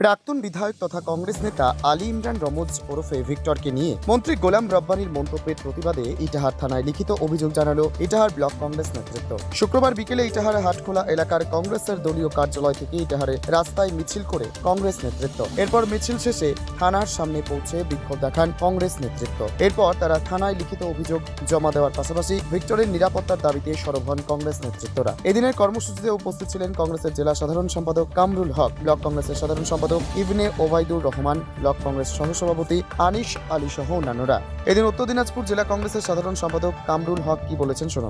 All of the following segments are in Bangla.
প্রাক্তন বিধায়ক তথা কংগ্রেস নেতা আলী ইমরান রমজ ওরফে ভিক্টরকে নিয়ে মন্ত্রী গোলাম রব্বানির মন্তব্যের প্রতিবাদে ইটাহার থানায় লিখিত অভিযোগ জানালো ইটাহার ব্লক কংগ্রেস নেতৃত্ব। শুক্রবার বিকেলে ইটাহার হাটখোলা এলাকার কংগ্রেসের দলীয় কার্যালয় থেকে ইটাহারে রাস্তায় মিছিল করে কংগ্রেস নেতৃত্ব। এরপর মিছিল শেষে থানার সামনে পৌঁছে বিক্ষোভ দেখান কংগ্রেস নেতৃত্ব। এরপর তারা থানায় লিখিত অভিযোগ জমা দেওয়ার পাশাপাশি ভিক্টরের নিরাপত্তার দাবিতে সরব হন কংগ্রেস নেতৃত্বরা। এদিনের কর্মসূচিতে উপস্থিত ছিলেন কংগ্রেসের জেলা সাধারণ সম্পাদক কামরুল হক, ব্লক কংগ্রেসের সাধারণ সম্পাদক ইবনে ওবায়দুর রহমান, ব্লক কংগ্রেস সহসভাপতি আনিস আলী সহ অন্যান্যরা। এদিন উত্তর দিনাজপুর জেলা কংগ্রেসের সাধারণ সম্পাদক কামরুল হক কি বলেছেন শোনো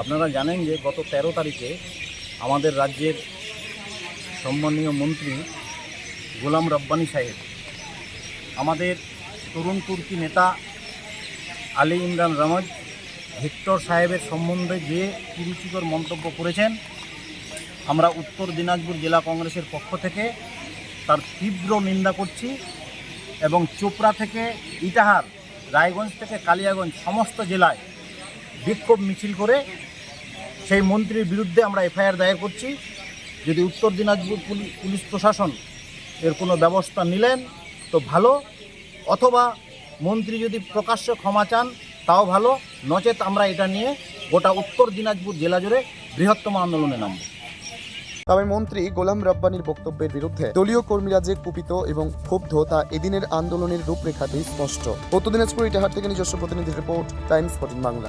আপনারা জানেন যে গত তেরো তারিখে আমাদের রাজ্যের সম্মানীয় মন্ত্রী গোলাম রব্বানি সাহেব, আমাদের তরুণ তুর্কি নেতা আলী ইমরান রমজ, ভিক্টর সাহেবের সম্বন্ধে যে কুরুচিকর মন্তব্য করেছেন, আমরা উত্তর দিনাজপুর জেলা কংগ্রেসের পক্ষ থেকে তার তীব্র নিন্দা করছি এবং চোপড়া থেকে ইটাহার, রায়গঞ্জ থেকে কালিয়াগঞ্জ সমস্ত জেলায় বিক্ষোভ মিছিল করে সেই মন্ত্রীর বিরুদ্ধে আমরা এফআইআর দায়ের করছি। যদি উত্তর দিনাজপুর পুলি- পুলিশ প্রশাসন এর কোনো ব্যবস্থা নিলেন, তো ভালো। অথবা মন্ত্রী যদি প্রকাশ্য ক্ষমা চান, তাও ভালো। নচেত আমরা এটা নিয়ে গোটা উত্তর দিনাজপুর জেলা জুড়ে বৃহত্তম আন্দোলনে নামব। তবে মন্ত্রী গোলাম রব্বানির বক্তব্যের বিরুদ্ধে দলীয় কর্মীরা যে কুপিত এবং ক্ষুব্ধ তা এদিনের আন্দোলনের রূপরেখাতেই স্পষ্ট। উত্তর দিনাজপুর ইটাহার থেকে নিজস্ব প্রতিনিধি রিপোর্ট, টাইমস ফোর্টিন বাংলা।